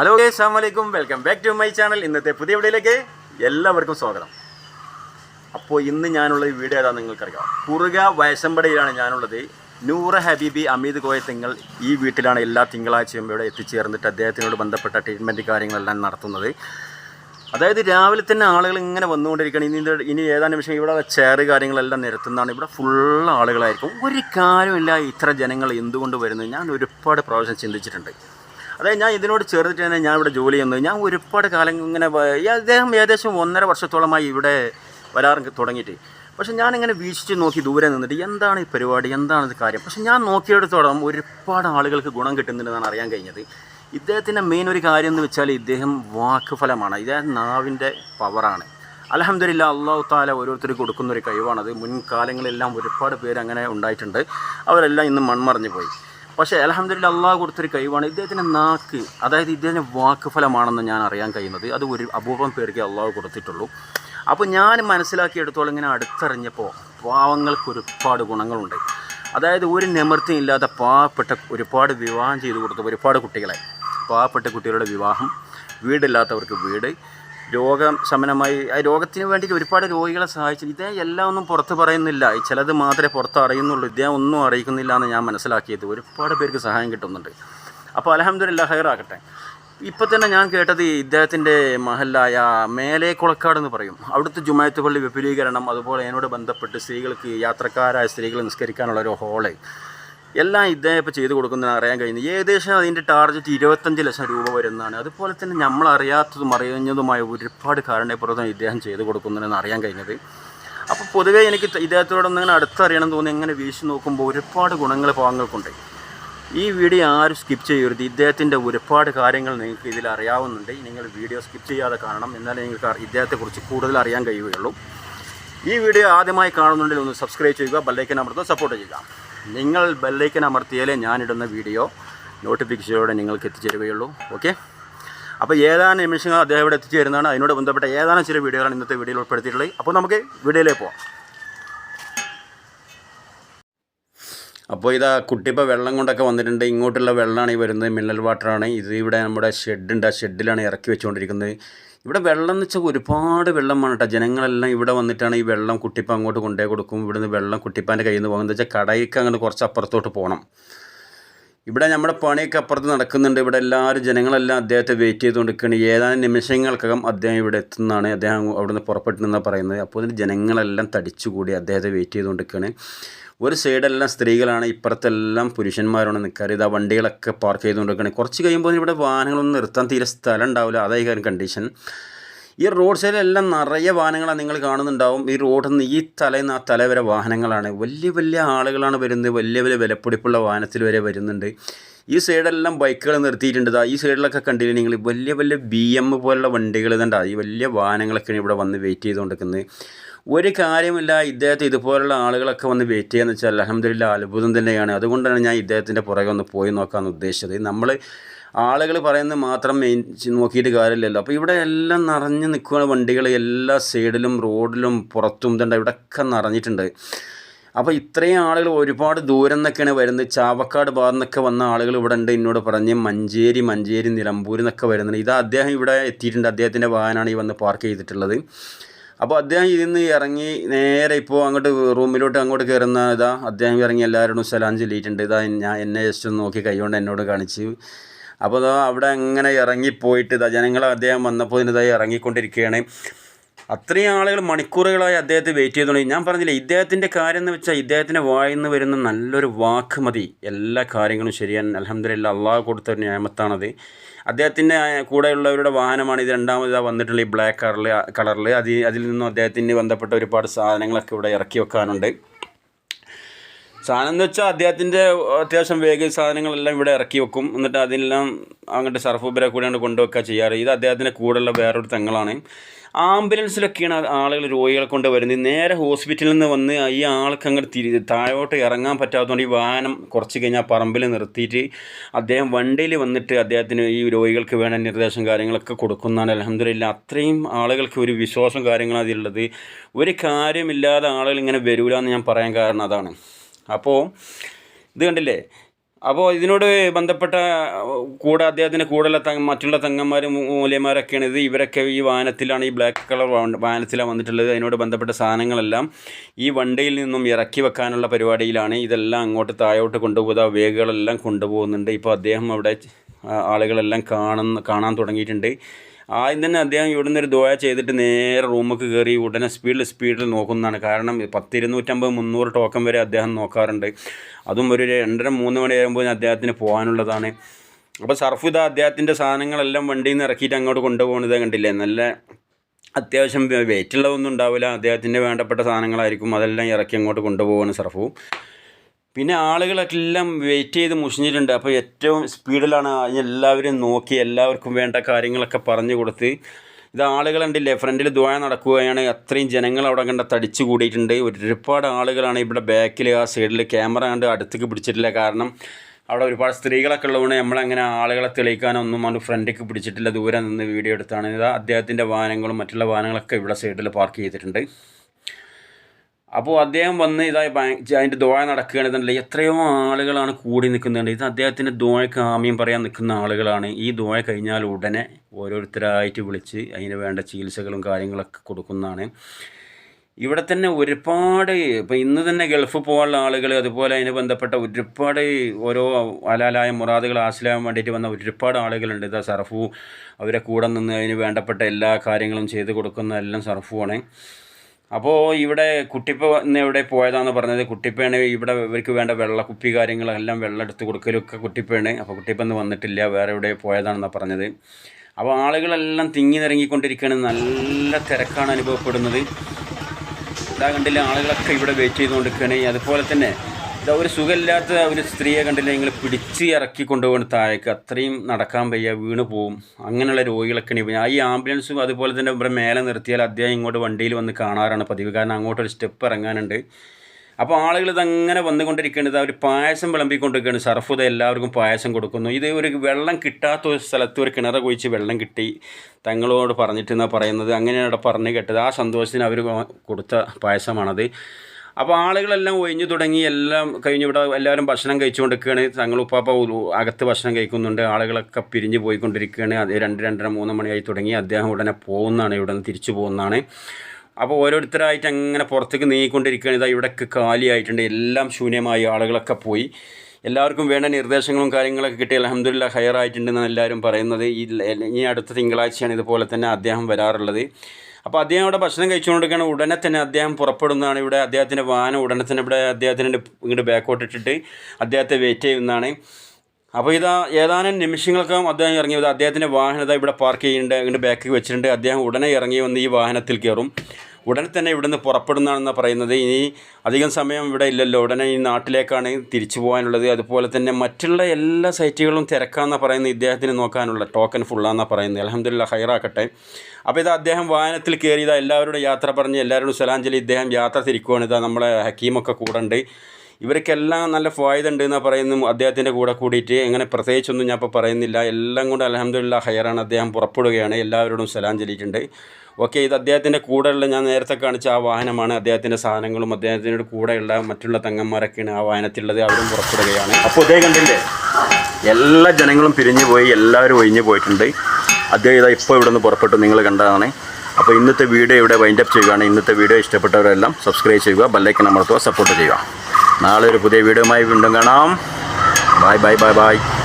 Hello അസ്സാം വലൈക്കും welcome back to my channel ഇന്നത്തെ പുതിയ വീഡിയോയിലേക്ക് എല്ലാവർക്കും സ്വാഗതം. അപ്പോൾ ഇന്ന് ഞാനുള്ള ഈ വീഡിയോ ഏതാ നിങ്ങൾക്കറിയാം. കുറുക വയസ്സമ്പടയിലാണ് ഞാനുള്ളത്. നൂറ ഹബീബി അമീദ് കോയ തിങ്കൾ ഈ വീട്ടിലാണ് എല്ലാ തിങ്കളാഴ്ചയും ഇവിടെ എത്തിച്ചേർന്നിട്ട് അദ്ദേഹത്തിനോട് ബന്ധപ്പെട്ട ട്രീറ്റ്മെന്റ് കാര്യങ്ങളെല്ലാം നടത്തുന്നത്. അതായത് രാവിലെ തന്നെ ആളുകൾ ഇങ്ങനെ വന്നുകൊണ്ടിരിക്കുകയാണ്. ഇനി ഇനി ഏതാനും നിമിഷം ഇവിടെ ചെയർ കാര്യങ്ങളെല്ലാം നിരത്തുന്നതാണ്. ഇവിടെ ഫുള്ള് ആളുകളായിരിക്കും. ഒരു കാര്യമില്ല ഇത്ര ജനങ്ങൾ എന്തുകൊണ്ട് വരുന്നത്? ഞാൻ ഒരുപാട് പ്രാവശ്യം ചിന്തിച്ചിട്ടുണ്ട്. അതായത് ഞാൻ ഇതിനോട് ചേർന്നിട്ട് തന്നെ ഞാൻ ഇവിടെ ജോലി ചെയ്യുന്നത് ഞാൻ ഒരുപാട് കാലം ഇങ്ങനെ അദ്ദേഹം ഏകദേശം ഒന്നര വർഷത്തോളമായി ഇവിടെ വരാറ് തുടങ്ങിയിട്ട്. പക്ഷെ ഞാനിങ്ങനെ വീക്ഷിച്ച് നോക്കി ദൂരെ നിന്നിട്ട് എന്താണ് ഈ പരിപാടി എന്താണ് ഇത് കാര്യം? പക്ഷെ ഞാൻ നോക്കിയെടുത്തോളം ഒരുപാട് ആളുകൾക്ക് ഗുണം കിട്ടുന്നുണ്ടെന്നാണ് അറിയാൻ കഴിഞ്ഞത്. ഇദ്ദേഹത്തിന്റെ മെയിൻ ഒരു കാര്യം എന്ന് വെച്ചാൽ ഇദ്ദേഹം വാക്കുഫലമാണ് ഇദ്ദേഹം നാവിന്റെ പവറാണ് അലഹമ്മദില്ല അള്ളാഹു താല ഓരോരുത്തർക്ക് കൊടുക്കുന്ന ഒരു കഴിവാണത്. മുൻകാലങ്ങളിലെല്ലാം ഒരുപാട് പേര് അങ്ങനെ ഉണ്ടായിട്ടുണ്ട്. അവരെല്ലാം ഇന്ന് മൺമറഞ്ഞു പോയി. പക്ഷേ അലഹമ്മദില്ല അള്ളാഹ് കൊടുത്തൊരു കഴിവാണ്. ഇദ്ദേഹത്തിന്റെ നാക്ക് അതായത് ഇദ്ദേഹത്തിന്റെ വാക്കുഫലമാണെന്ന് ഞാൻ അറിയാൻ കഴിയുന്നത്. അത് ഒരു അപൂർവം പേർക്ക് അള്ളാഹു കൊടുത്തിട്ടുള്ളൂ. അപ്പോൾ ഞാൻ മനസ്സിലാക്കിയെടുത്തോളം ഇങ്ങനെ അടുത്തറിഞ്ഞപ്പോൾ പാവങ്ങൾക്ക് ഒരുപാട് ഗുണങ്ങളുണ്ട്. അതായത് ഒരു നിമൃത്തിയും ഇല്ലാത്ത പാവപ്പെട്ട ഒരുപാട് വിവാഹം ചെയ്തു കൊടുത്ത ഒരുപാട് കുട്ടികളെ. പാവപ്പെട്ട കുട്ടികളുടെ വിവാഹം വീടില്ലാത്തവർക്ക് വീട് രോഗം ശമനമായി ആ രോഗത്തിന് വേണ്ടിയിട്ട് ഒരുപാട് രോഗികളെ സഹായിച്ചു. ഇദ്ദേഹം എല്ലാം ഒന്നും പുറത്ത് പറയുന്നില്ല. ചിലത് മാത്രമേ പുറത്ത് അറിയുന്നുള്ളൂ. ഇദ്ദേഹം ഒന്നും അറിയിക്കുന്നില്ല എന്ന് ഞാൻ മനസ്സിലാക്കിയത്. ഒരുപാട് പേർക്ക് സഹായം കിട്ടുന്നുണ്ട്. അപ്പോൾ അലഹമ്മദില്ല ഹൈറാകട്ടെ ഇപ്പം തന്നെ ഞാൻ കേട്ടത് ഇദ്ദേഹത്തിന്റെ മഹലായ മേലെ കുളക്കാട് എന്ന് പറയും. അവിടുത്തെ ജുമായത്ത് പള്ളി വിപുലീകരണം അതുപോലെ അതിനോട് ബന്ധപ്പെട്ട് സ്ത്രീകൾക്ക് യാത്രക്കാരായ സ്ത്രീകൾ നിസ്കരിക്കാനുള്ള ഒരു ഹോൾ. എല്ലാം ഇദ്ദേഹം ഇപ്പോൾ ചെയ്തു കൊടുക്കുന്നതിന് അറിയാൻ കഴിയുന്നത്. ഏകദേശം അതിന്റെ ടാർജറ്റ് ഇരുപത്തഞ്ച് ലക്ഷം രൂപ വരുന്നതാണ്. അതുപോലെ തന്നെ നമ്മൾ അറിയാത്തതും അറിയുന്നതുമായ ഒരുപാട് കാരണപ്രദം ഇദ്ദേഹം ചെയ്തു കൊടുക്കുന്നതെന്ന് അറിയാൻ കഴിഞ്ഞത്. അപ്പോൾ പൊതുവേ എനിക്ക് ഇദ്ദേഹത്തോടൊന്ന് ഇങ്ങനെ അടുത്തറിയണം തോന്നി ഇങ്ങനെ വീശി നോക്കുമ്പോൾ ഒരുപാട് ഗുണങ്ങൾ പാവങ്ങൾക്കുണ്ട് ഈ വീഡിയോ ആരും സ്കിപ്പ് ചെയ്യരുത്. ഇദ്ദേഹത്തിന്റെ ഒരുപാട് കാര്യങ്ങൾ നിങ്ങൾക്ക് ഇതിൽ അറിയാവുന്നുണ്ട്. നിങ്ങൾ വീഡിയോ സ്കിപ്പ് ചെയ്യാതെ കാണണം. എന്നാലേ നിങ്ങൾക്ക് ഇദ്ദേഹത്തെക്കുറിച്ച് കൂടുതൽ അറിയാൻ കഴിയുകയുള്ളൂ. ഈ വീഡിയോ ആദ്യമായി കാണുന്നുണ്ടെങ്കിൽ ഒന്ന് സബ്സ്ക്രൈബ് ചെയ്യുക ബെല്ലൈക്കൻ അമർത്തുക സപ്പോർട്ട് ചെയ്യുക. നിങ്ങൾ ബെല്ലൈക്കൻ അമർത്തിയാലേ ഞാനിടുന്ന വീഡിയോ നോട്ടിഫിക്കേഷനോടെ നിങ്ങൾക്ക് എത്തിച്ചേരുകയുള്ളൂ. ഓക്കെ? അപ്പോൾ ഏതാനും നിമിഷങ്ങൾ അദ്ദേഹം ഇവിടെ എത്തിച്ചേരുന്നതാണ്. അതിനോട് ബന്ധപ്പെട്ട ഏതാനും ചില വീഡിയോകളാണ് ഇന്നത്തെ വീഡിയോയിൽ ഉൾപ്പെടുത്തിയിട്ടുള്ളത്. അപ്പോൾ നമുക്ക് വീഡിയോയിലേക്ക് പോകാം അപ്പോൾ ഇതാ കുട്ടിപ്പോൾ വെള്ളം കൊണ്ടൊക്കെ വന്നിട്ടുണ്ട്. ഇങ്ങോട്ടുള്ള വെള്ളമാണ് ഈ വരുന്നത്. മിനറൽ വാട്ടറാണ്. ഇത് ഇവിടെ നമ്മുടെ ഷെഡുണ്ട് ആ ഷെഡിലാണ് ഇറക്കി വെച്ചുകൊണ്ടിരിക്കുന്നത്. ഇവിടെ വെള്ളം എന്ന് വെച്ചാൽ ഒരുപാട് വെള്ളമാണ് കേട്ടോ. ജനങ്ങളെല്ലാം ഇവിടെ വന്നിട്ടാണ് ഈ വെള്ളം കുട്ടിപ്പം അങ്ങോട്ട് കൊണ്ടേ കൊടുക്കും. ഇവിടുന്ന് വെള്ളം കുട്ടിപ്പാന്റെ കയ്യിൽ നിന്ന് പോകുന്നത് വെച്ചാൽ കടയിലേക്ക് അങ്ങോട്ട് കുറച്ച് അപ്പുറത്തോട്ട് പോകണം ഇവിടെ നമ്മുടെ പണിയൊക്കെ അപ്പുറത്ത് നടക്കുന്നുണ്ട്. ഇവിടെ എല്ലാവരും ജനങ്ങളെല്ലാം അദ്ദേഹത്തെ വെയിറ്റ് ചെയ്തുകൊണ്ടിരിക്കുകയാണ്. ഏതാനും നിമിഷങ്ങൾക്കകം അദ്ദേഹം ഇവിടെ എത്തുന്നതാണ്. അദ്ദേഹം അവിടുന്ന് പുറപ്പെട്ടു നിന്നാണ് പറയുന്നത്. അപ്പോൾ ജനങ്ങളെല്ലാം തടിച്ചുകൂടി അദ്ദേഹത്തെ വെയിറ്റ് ചെയ്തുകൊണ്ടിരിക്കുകയാണ്. ഒരു സൈഡെല്ലാം സ്ത്രീകളാണ് ഇപ്പുറത്തെല്ലാം പുരുഷന്മാരാണ് നിൽക്കാറ് ഇതാ വണ്ടികളൊക്കെ പാർക്ക് ചെയ്തുകൊണ്ടിരിക്കുകയാണ് കുറച്ച് കഴിയുമ്പോൾ ഇവിടെ വാഹനങ്ങളൊന്നും നിർത്താൻ തീരെ സ്ഥലം ഉണ്ടാവില്ല അതായിരിക്കും കണ്ടീഷൻ ഈ റോഡ് സൈഡിലെല്ലാം നിറയെ വാഹനങ്ങളാണ് നിങ്ങൾ കാണുന്നുണ്ടാവും. ഈ റോഡിൽ നിന്ന് ഈ തലയിൽ നിന്ന് ആ തല വരെ വാഹനങ്ങളാണ്. വലിയ വലിയ ആളുകളാണ് വരുന്നത്. വലിയ വലിയ വിലപ്പിടിപ്പുള്ള വാഹനത്തിൽ വരെ വരുന്നുണ്ട്. ഈ സൈഡെല്ലാം ബൈക്കുകൾ നിർത്തിയിട്ടുണ്ട്. ഈ സൈഡിലൊക്കെ കണ്ടില്ലേ നിങ്ങൾ? വലിയ വലിയ ബി എം പോലുള്ള വണ്ടികൾ ഇതുണ്ടാ. ഈ വലിയ വാഹനങ്ങളൊക്കെയാണ് ഇവിടെ വന്ന് വെയിറ്റ് ചെയ്തുകൊണ്ടിരിക്കുന്നത്. ഒരു കാര്യമില്ല ഇദ്ദേഹത്തെ ഇതുപോലുള്ള ആളുകളൊക്കെ വന്ന് വെയിറ്റ് ചെയ്യാന്ന് വെച്ചാൽ അലഹമ്മദില്ല അത്ഭുതം തന്നെയാണ്. അതുകൊണ്ടാണ് ഞാൻ ഇദ്ദേഹത്തിന്റെ പുറകെ ഒന്ന് പോയി നോക്കാമെന്ന് ഉദ്ദേശിച്ചത്. നമ്മൾ ആളുകൾ പറയുന്നത് മാത്രം മെയിൻ നോക്കിയിട്ട് കാര്യമില്ലല്ലോ. അപ്പോൾ ഇവിടെ എല്ലാം നിറഞ്ഞു നിൽക്കുന്ന വണ്ടികൾ എല്ലാ സൈഡിലും റോഡിലും പുറത്തും ഇതുണ്ട്. ഇവിടെയൊക്കെ നിറഞ്ഞിട്ടുണ്ട്. അപ്പോൾ ഇത്രയും ആളുകൾ ഒരുപാട് ദൂരം നിന്നൊക്കെയാണ് വരുന്നത്. ചാവക്കാട് ഭാഗത്തു നിന്നൊക്കെ വന്ന ആളുകൾ ഇവിടെ ഉണ്ട്. എന്നോട് പറഞ്ഞ് മഞ്ചേരി മഞ്ചേരി നിലമ്പൂരിൽ നിന്നൊക്കെ വരുന്നുണ്ട്. ഇത് അദ്ദേഹം ഇവിടെ എത്തിയിട്ടുണ്ട്. അദ്ദേഹത്തിന്റെ വാഹനമാണ് ഈ വന്ന് പാർക്ക് ചെയ്തിട്ടുള്ളത്. അപ്പോൾ അദ്ദേഹം ഇരുന്ന് ഇറങ്ങി നേരെ ഇപ്പോൾ അങ്ങോട്ട് റൂമിലോട്ട് അങ്ങോട്ട് കയറുന്ന ഇതാ അദ്ദേഹം ഇറങ്ങി എല്ലാവരോടും സലാം ചൊല്ലിയിട്ടുണ്ട്. ഇതാ ഞാൻ എന്നെ ജസ്റ്റ് ഒന്ന് നോക്കി കൈകൊണ്ട് എന്നോട് കാണിച്ച്. അപ്പോൾ അവിടെ അങ്ങനെ ഇറങ്ങിപ്പോയിട്ട് ഇതാ ജനങ്ങൾ അദ്ദേഹം വന്നപ്പോൾ ഇതായി ഇറങ്ങിക്കൊണ്ടിരിക്കുകയാണ്. അത്രയും ആളുകൾ മണിക്കൂറുകളായി അദ്ദേഹത്തെ വെയിറ്റ് ചെയ്തുകൊണ്ട് ഞാൻ പറഞ്ഞില്ല ഇദ്ദേഹത്തിന്റെ കാര്യം എന്ന് വെച്ചാൽ ഇദ്ദേഹത്തിന്റെ വായിൽ നിന്ന് വരുന്ന നല്ലൊരു വാക്ക് മതി. എല്ലാ കാര്യങ്ങളും ശരിയാണ് അലഹമ്മദില്ല അള്ളാഹ് കൊടുത്തൊരു ന്യായമത്താണത് അദ്ദേഹത്തിന്റെ കൂടെയുള്ളവരുടെ വാഹനമാണ് ഇത് രണ്ടാമത് വന്നിട്ടുള്ള ഈ ബ്ലാക്ക് കളറിൽ കളറിൽ അതിൽ അതിൽ നിന്നും അദ്ദേഹത്തിന് ബന്ധപ്പെട്ട ഒരുപാട് സാധനങ്ങളൊക്കെ ഇവിടെ ഇറക്കി വെക്കാനുണ്ട്. സാധനം എന്ന് വെച്ചാൽ അദ്ദേഹത്തിന്റെ അത്യാവശ്യം വേഗ സാധനങ്ങളെല്ലാം ഇവിടെ ഇറക്കി വെക്കും. എന്നിട്ട് അതിനെല്ലാം അങ്ങോട്ട് സർഫൂബരെ കൂടെയാണ് കൊണ്ടുവെക്കുക ചെയ്യാറ്. ഇത് അദ്ദേഹത്തിന്റെ കൂടെയുള്ള വേറൊരു തെങ്ങളാണ്. ആംബുലൻസിലൊക്കെയാണ് ആളുകൾ രോഗികളെ കൊണ്ട് വരുന്നത്. നേരെ ഹോസ്പിറ്റലിൽ നിന്ന് വന്ന് ഈ ആൾക്ക് അങ്ങോട്ട് തിരി താഴോട്ട് ഇറങ്ങാൻ പറ്റാത്തതുകൊണ്ട് ഈ വാഹനം കുറച്ച് കഴിഞ്ഞാൽ പറമ്പിൽ നിർത്തിയിട്ട് അദ്ദേഹം വണ്ടിയിൽ വന്നിട്ട് അദ്ദേഹത്തിന് ഈ രോഗികൾക്ക് വേണ്ട നിർദ്ദേശം കാര്യങ്ങളൊക്കെ കൊടുക്കുന്നതാണ്. അലഹമില്ല അത്രയും ആളുകൾക്ക് ഒരു വിശ്വാസം കാര്യങ്ങളും അതിലുള്ളത് ഒരു കാര്യമില്ലാതെ ആളുകൾ ഇങ്ങനെ വരൂല എന്ന് ഞാൻ പറയാൻ കാരണം അതാണ്. അപ്പോൾ ഇത് കണ്ടില്ലേ? അപ്പോൾ ഇതിനോട് ബന്ധപ്പെട്ട കൂടെ അദ്ദേഹത്തിന്റെ കൂടെയുള്ള തങ്ങ മറ്റുള്ള തങ്ങന്മാരും മൂല്യന്മാരൊക്കെയാണ് ഇത്. ഇവരൊക്കെ ഈ വാനത്തിലാണ് ഈ ബ്ലാക്ക് കളർ വാഹനത്തിലാണ് വന്നിട്ടുള്ളത്. അതിനോട് ബന്ധപ്പെട്ട സാധനങ്ങളെല്ലാം ഈ വണ്ടിയിൽ നിന്നും ഇറക്കി വെക്കാനുള്ള പരിപാടിയിലാണ്. ഇതെല്ലാം അങ്ങോട്ട് താഴോട്ട് കൊണ്ടുപോകുക വേഗുകളെല്ലാം കൊണ്ടുപോകുന്നുണ്ട്. ഇപ്പോൾ അദ്ദേഹം അവിടെ ആളുകളെല്ലാം കാണുന്ന കാണാൻ തുടങ്ങിയിട്ടുണ്ട്. ആദ്യം തന്നെ അദ്ദേഹം ഇവിടുന്ന് ഒരു ദോയ ചെയ്തിട്ട് നേരെ റൂമൊക്കെ കയറി ഉടനെ സ്പീഡിൽ സ്പീഡിൽ നോക്കുന്നതാണ്. കാരണം പത്തിരുന്നൂറ്റമ്പത് മുന്നൂറ് ടോക്കൺ വരെ അദ്ദേഹം നോക്കാറുണ്ട്. അതും ഒരു രണ്ടര മൂന്ന് മണി ആകുമ്പോൾ അദ്ദേഹത്തിന് പോകാനുള്ളതാണ്. അപ്പോൾ സർഫുദ അദ്ദേഹത്തിന്റെ സാധനങ്ങളെല്ലാം വണ്ടിയിൽ നിന്ന് ഇറക്കിയിട്ട് അങ്ങോട്ട് കൊണ്ടുപോകുന്നത് കണ്ടില്ലേ? നല്ല അത്യാവശ്യം വെയിറ്റുള്ളതൊന്നും ഉണ്ടാവില്ല. അദ്ദേഹത്തിന്റെ വേണ്ടപ്പെട്ട സാധനങ്ങളായിരിക്കും അതെല്ലാം ഇറക്കി അങ്ങോട്ട് കൊണ്ടുപോകുന്നു സർഫു. പിന്നെ ആളുകളെല്ലാം വെയിറ്റ് ചെയ്ത് മുഷിഞ്ഞിട്ടുണ്ട്. അപ്പോൾ ഏറ്റവും സ്പീഡിലാണ് എല്ലാവരും നോക്കി എല്ലാവർക്കും വേണ്ട കാര്യങ്ങളൊക്കെ പറഞ്ഞു കൊടുത്ത്. ഇത് ആളുകളുണ്ടല്ലേ ഫ്രണ്ടിൽ ദ്വായ നടക്കുകയാണ്. അത്രയും ജനങ്ങൾ അവിടെ കണ്ട തടിച്ചു കൂടിയിട്ടുണ്ട്. ഒരുപാട് ആളുകളാണ് ഇവിടെ ബാക്കിൽ ആ സൈഡിൽ ക്യാമറ കണ്ട് അടുത്തേക്ക് പിടിച്ചിട്ടില്ല. കാരണം അവിടെ ഒരുപാട് സ്ത്രീകളൊക്കെ ഉള്ളതുകൊണ്ട് നമ്മളങ്ങനെ ആളുകളെ തെളിയിക്കാനൊന്നും അത് ഫ്രണ്ടിലേക്ക് പിടിച്ചിട്ടില്ല. ദൂരെ നിന്ന് വീഡിയോ എടുത്താണ്. അദ്ദേഹത്തിന്റെ വാഹനങ്ങളും മറ്റുള്ള വാഹനങ്ങളൊക്കെ ഇവിടെ സൈഡിൽ പാർക്ക് ചെയ്തിട്ടുണ്ട്. അപ്പോൾ അദ്ദേഹം വന്ന് ഇതായി അതിന്റെ ദോയ നടക്കുകയാണെന്നുണ്ടെങ്കിൽ എത്രയോ ആളുകളാണ് കൂടി നിൽക്കുന്നുണ്ട്. ഇത് അദ്ദേഹത്തിന്റെ ദോയക്ക് ആമ്യം പറയാൻ നിൽക്കുന്ന ആളുകളാണ്. ഈ ദോയ കഴിഞ്ഞാൽ ഉടനെ ഓരോരുത്തരായിട്ട് വിളിച്ച് അതിന് വേണ്ട ചികിത്സകളും കാര്യങ്ങളൊക്കെ കൊടുക്കുന്നതാണ്. ഇവിടെ തന്നെ ഒരുപാട് ഇപ്പം ഇന്ന് തന്നെ ഗൾഫ് പോകാനുള്ള ആളുകൾ അതുപോലെ അതിന് ബന്ധപ്പെട്ട ഒരുപാട് ഓരോ അലാലായ മുറാദുകൾ ഹാസിലാകാൻ വേണ്ടിയിട്ട് വന്ന ഒരുപാട് ആളുകളുണ്ട്. ഇതാ സർഫു അവരെ കൂടെ നിന്ന് അതിന് വേണ്ടപ്പെട്ട എല്ലാ കാര്യങ്ങളും ചെയ്ത് കൊടുക്കുന്ന എല്ലാം സർഫുമാണ് അപ്പോൾ ഇവിടെ കുട്ടിപ്പ ഇന്ന് എവിടെ പോയതാണെന്ന് പറഞ്ഞത് കുട്ടിപ്പയാണ് ഇവിടെ ഇവർക്ക് വേണ്ട വെള്ള കുപ്പി കാര്യങ്ങളെല്ലാം വെള്ളം എടുത്ത് കൊടുക്കലൊക്കെ കുട്ടിപ്പയാണ് അപ്പോൾ കുട്ടിപ്പ ഇന്ന് വന്നിട്ടില്ല വേറെ എവിടെ പോയതാണെന്നാണ് പറഞ്ഞത്. അപ്പോൾ ആളുകളെല്ലാം തിങ്ങി നിറങ്ങിക്കൊണ്ടിരിക്കുകയാണ് നല്ല തിരക്കാണ് അനുഭവപ്പെടുന്നത്. ഇതാ കണ്ടില്ല ആളുകളൊക്കെ ഇവിടെ വെയിറ്റ് ചെയ്തുകൊണ്ടിരിക്കുകയാണ് അതുപോലെ തന്നെ ഒരു സുഖമില്ലാത്ത ഒരു സ്ത്രീയെ കണ്ടില്ല നിങ്ങൾ പിടിച്ച് ഇറക്കി കൊണ്ടുപോകുന്ന താഴേക്ക് അത്രയും നടക്കാൻ വയ്യ വീണ് പോവും. അങ്ങനെയുള്ള രോഗികളൊക്കെയാണ് ഈ ആംബുലൻസും അതുപോലെ തന്നെ ഇവിടെ മേലെ നിർത്തിയാൽ അദ്ദേഹം ഇങ്ങോട്ട് വണ്ടിയിൽ വന്ന് കാണാറാണ് പതിവ്. കാരണം അങ്ങോട്ടൊരു സ്റ്റെപ്പ് ഇറങ്ങാനുണ്ട്. അപ്പോൾ ആളുകൾ ഇതങ്ങനെ വന്നുകൊണ്ടിരിക്കേണ്ടത് അവർ പായസം വിളമ്പിക്കൊണ്ടിരിക്കുകയാണ്. സർഫുത എല്ലാവർക്കും പായസം കൊടുക്കുന്നു. ഇത് ഒരു വെള്ളം കിട്ടാത്ത ഒരു സ്ഥലത്ത് ഒരു കിണർ കുഴിച്ച് വെള്ളം കിട്ടി. തങ്ങളോട് പറഞ്ഞിട്ടെന്നാണ് പറയുന്നത്? അങ്ങനെയാണ് പറഞ്ഞ് കേട്ടത്. ആ സന്തോഷത്തിന് അവർ കൊടുത്ത പായസമാണത്. അപ്പോൾ ആളുകളെല്ലാം ഒഴിഞ്ഞു തുടങ്ങി എല്ലാം കഴിഞ്ഞ് ഇവിടെ എല്ലാവരും ഭക്ഷണം കഴിച്ചുകൊണ്ടിരിക്കുകയാണ്. ഉ- അകത്ത് ഭക്ഷണം കഴിക്കുന്നുണ്ട്. ആളുകളൊക്കെ പിരിഞ്ഞ് പോയിക്കൊണ്ടിരിക്കുകയാണ്. അത് രണ്ട് രണ്ടര മൂന്ന് മണിയായി തുടങ്ങി. അദ്ദേഹം ഉടനെ പോകുന്നതാണ്. ഇവിടെ നിന്ന് തിരിച്ചു പോകുന്നതാണ്. അപ്പോൾ ഓരോരുത്തരായിട്ട് അങ്ങനെ പുറത്തേക്ക് നീങ്ങിക്കൊണ്ടിരിക്കുകയാണ്. ഇതാ ഇവിടെയൊക്കെ കാലിയായിട്ടുണ്ട്. എല്ലാം ശൂന്യമായി. ആളുകളൊക്കെ പോയി. എല്ലാവർക്കും വേണ്ട നിർദ്ദേശങ്ങളും കാര്യങ്ങളൊക്കെ കിട്ടി. അലഹമ്മദില്ല ഹയറായിട്ടുണ്ടെന്നാണ് എല്ലാവരും പറയുന്നത്. ഈ ഇനി അടുത്ത തിങ്കളാഴ്ചയാണ് ഇതുപോലെ തന്നെ അദ്ദേഹം വരാറുള്ളത്. അപ്പോൾ അദ്ദേഹം അവിടെ ഭക്ഷണം കഴിച്ചുകൊണ്ടിരിക്കുകയാണ്. ഉടനെ തന്നെ അദ്ദേഹം പുറപ്പെടുന്നതാണ്. ഇവിടെ അദ്ദേഹത്തിന്റെ വാഹനം ഉടനെ തന്നെ ഇവിടെ അദ്ദേഹത്തിന്റെ ഇങ്ങോട്ട് ബാക്കോട്ട് ഇട്ടിട്ട് അദ്ദേഹത്തെ വെയിറ്റ് ചെയ്യുന്നതാണ്. അപ്പോൾ ഇതാ ഏതാനും നിമിഷങ്ങൾക്കകം അദ്ദേഹം ഇറങ്ങി. അദ്ദേഹത്തിന്റെ വാഹനം ഇവിടെ പാർക്ക് ചെയ്യുന്നുണ്ട്. ഇങ്ങോട്ട് ബാക്കിൽ വെച്ചിട്ടുണ്ട്. അദ്ദേഹം ഉടനെ ഇറങ്ങി വന്ന് ഈ വാഹനത്തിൽ കയറും. ഉടനെ തന്നെ ഇവിടുന്ന് പുറപ്പെടുന്നതാണെന്ന് പറയുന്നത്. ഇനി അധികം സമയം ഇവിടെ ഇല്ലല്ലോ. ഉടനെ ഈ നാട്ടിലേക്കാണ് തിരിച്ചു പോകാനുള്ളത്. അതുപോലെ തന്നെ മറ്റുള്ള എല്ലാ സൈറ്റുകളും തിരക്കാമെന്നാണ് പറയുന്നത് ഇദ്ദേഹത്തിന് നോക്കാനുള്ള ടോക്കൺ ഫുള്ളാന്നാണ് പറയുന്നത്. അലഹമ്മദില്ല ഹൈറാക്കട്ടെ അപ്പോൾ ഇത് അദ്ദേഹം വാഹനത്തിൽ കയറിയതാ എല്ലാവരുടെ യാത്ര പറഞ്ഞ് എല്ലാവരോടും സലാഞ്ചലി ഇദ്ദേഹം യാത്ര തിരിക്കുവാണ്. ഇതാ നമ്മളെ ഹക്കീമൊക്കെ കൂടെ ഉണ്ട് ഇവർക്കെല്ലാം നല്ല ഫായ്ദ ഉണ്ട് എന്നാണ് പറയുന്നു അദ്ദേഹത്തിന്റെ കൂടെ കൂടിയിട്ട്. എങ്ങനെ പ്രത്യേകിച്ചൊന്നും ഞാൻ ഇപ്പോൾ പറയുന്നില്ല. എല്ലാം കൊണ്ട് അലഹമ്മദില്ല ഹയറാണ് അദ്ദേഹം പുറപ്പെടുകയാണ്. എല്ലാവരോടും സലാം ഓക്കെ ഇത് അദ്ദേഹത്തിന്റെ കൂടെയുള്ള ഞാൻ നേരത്തെ കാണിച്ച ആ വാഹനമാണ്. അദ്ദേഹത്തിന്റെ സാധനങ്ങളും അദ്ദേഹത്തിന്റെ കൂടെയുള്ള മറ്റുള്ള തങ്ങന്മാരൊക്കെയാണ് ആ വാഹനത്തിലുള്ളത്. അവരും പുറപ്പെടുകയാണ്. അപ്പോൾ ഇതേ കണ്ടില്ലേ? എല്ലാ ജനങ്ങളും പിരിഞ്ഞു പോയി എല്ലാവരും ഒഴിഞ്ഞു പോയിട്ടുണ്ട്. അദ്ദേഹം ഇതാ ഇപ്പോൾ ഇവിടെ നിന്ന് പുറപ്പെട്ടു. നിങ്ങൾ കണ്ടതാണ്. അപ്പോൾ ഇന്നത്തെ വീഡിയോ ഇവിടെ വൈൻഡപ്പ് ചെയ്യുകയാണ്. ഇന്നത്തെ വീഡിയോ ഇഷ്ടപ്പെട്ടവരെല്ലാം സബ്സ്ക്രൈബ് ചെയ്യുക ബെല്ലൈക്കൻ അമർത്തുക സപ്പോർട്ട് ചെയ്യുക. നാളെ ഒരു പുതിയ വീഡിയോയുമായി വീണ്ടും കാണാം. Bye bye bye bye